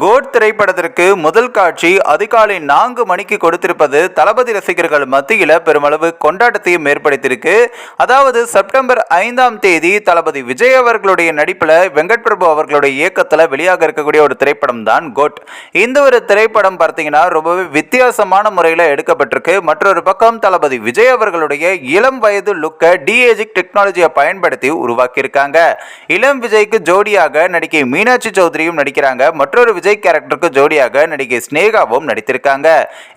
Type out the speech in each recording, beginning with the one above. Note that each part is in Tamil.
கோட் திரைப்படத்திற்கு முதல் காட்சி அதிகாலை நான்கு மணிக்கு கொடுத்திருப்பது தளபதி ரசிகர்கள் மத்தியில் பெருமளவு கொண்டாட்டத்தையும் ஏற்படுத்தியிருக்கு. அதாவது செப்டம்பர் ஐந்தாம் தேதி தளபதி விஜய் அவர்களுடைய நடிப்பில் வெங்கட் பிரபு அவர்களுடைய இயக்கத்தில் வெளியாக இருக்கக்கூடிய ஒரு திரைப்படம் தான் கோட். இந்த ஒரு திரைப்படம் பார்த்தீங்கன்னா ரொம்பவே வித்தியாசமான முறையில் எடுக்கப்பட்டிருக்கு. மற்றொரு பக்கம் தளபதி விஜய் அவர்களுடைய இளம் வயது லுக்கை டிஏஜிக் டெக்னாலஜியை பயன்படுத்தி உருவாக்கியிருக்காங்க. இளம் விஜய்க்கு ஜோடியாக நடிகை மீனாட்சி சௌத்ரியும் நடிக்கிறாங்க. மற்றொரு விஜய் கேரக்டருக்கு ஜோடியாக நடிகை ஸ்னேகாவும் நடித்திருக்காங்க.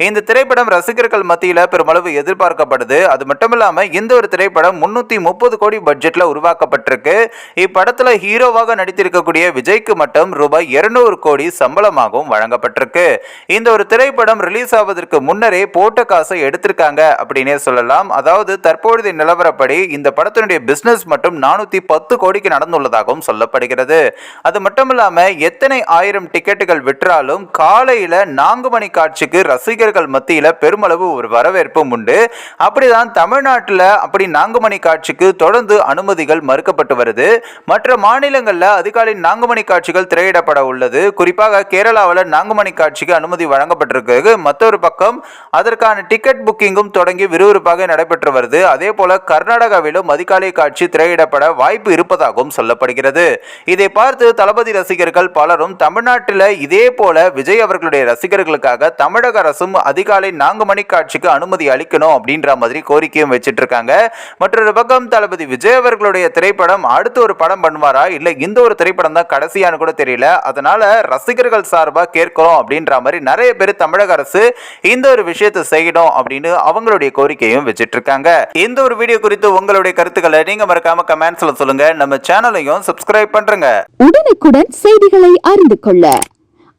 இந்த திரைப்படம் ரசிகர்கள் மத்தியில் பெருமளவு எதிர்பார்க்கப்படுது. அது மட்டும் இல்லாமல் இந்த ஒரு திரைப்படம் முன்னூற்றி முப்பது கோடி பட்ஜெட்டில் உருவாக்கப்பட்டிருக்கு. இப்படத்தில் ஹீரோவாக நடித்திருக்கக்கூடிய விஜய்க்கு மட்டும் ரூபாய் இருநூறு கோடி சம்பளமாகவும் வழங்கப்பட்டிருக்கு. இந்த ஒரு திரைப்படம் ரிலீஸ் ஆவதற்கு முன்னரே போட்ட காசை எடுத்திருக்காங்க அப்படின்னே சொல்லலாம். அதாவது தற்பொழுதைய நிலவரப்படி இந்த படத்தினுடைய பிசினஸ் மட்டும் நானூற்றி பத்து கோடிக்கு நடந்துள்ளதாகவும் சொல்லப்படுகிறது. அது மட்டும் இல்லாமல் எத்தனை ஆயிரம் டிக்கெட் டிக்கெட்டுகள் விற்றாலும் காலையில் நான்கு மணி காட்சிக்கு ரசிகர்கள் மத்தியில் பெருமளவு ஒரு வரவேற்பும் உண்டு. அப்படிதான் தமிழ்நாட்டில் அப்படி நான்கு மணி காட்சிக்கு தொடர்ந்து அனுமதிகள் மறுக்கப்பட்டு வருது. மற்ற மாநிலங்களில் அதிகாலை நான்கு மணி காட்சிகள் திரையிடப்பட உள்ளது. குறிப்பாக கேரளாவில் நான்கு மணி காட்சிக்கு அனுமதி வழங்கப்பட்டிருக்கு மற்றொரு பக்கம் அதற்கான டிக்கெட் புக்கிங்கும் தொடங்கி விறுவிறுப்பாக நடைபெற்று வருது. அதே போல கர்நாடகாவிலும் அதிகாலை காட்சி திரையிடப்பட வாய்ப்பு இருப்பதாகவும் சொல்லப்படுகிறது. இதை பார்த்து தளபதி ரசிகர்கள் பலரும் தமிழ்நாட்டில் இதே போல விஜய் அவர்களுடைய ரசிகர்களுக்காக தமிழக அரசும் அதிகாலை நான்கு மணி காட்சிக்கு அனுமதி அளிக்கணும் அப்படின்ற மாதிரி கோரிக்கையும் வச்சிட்டு இருக்காங்க மற்றொரு பக்கம் தளபதி விஜய் அவர்களுடைய திரைப்படம் அடுத்து ஒரு படம் பண்ணுவாரா? இல்லை இந்த ஒரு திரைப்படம் தான் கடைசியான்னு கூட தெரியல. அதனால ரசிகர்கள் சார்பாக கேட்கிறோம் அப்படின்ற மாதிரி நிறைய பேர் தமிழக அரசு இந்த ஒரு விஷயத்தை செய்யணும் அப்படின்னு அவங்களுடைய கோரிக்கையும் வச்சுட்டு இருக்காங்க இந்த ஒரு வீடியோ குறித்து உங்களுடைய கருத்துக்களை நீங்க மறக்காம கமெண்ட்ஸ்ல சொல்லுங்க. நம்ம சேனலையும் சப்ஸ்கிரைப் பண்றேங்க. உடனுக்குடன் செய்திகளை அறிந்து கொள்ள.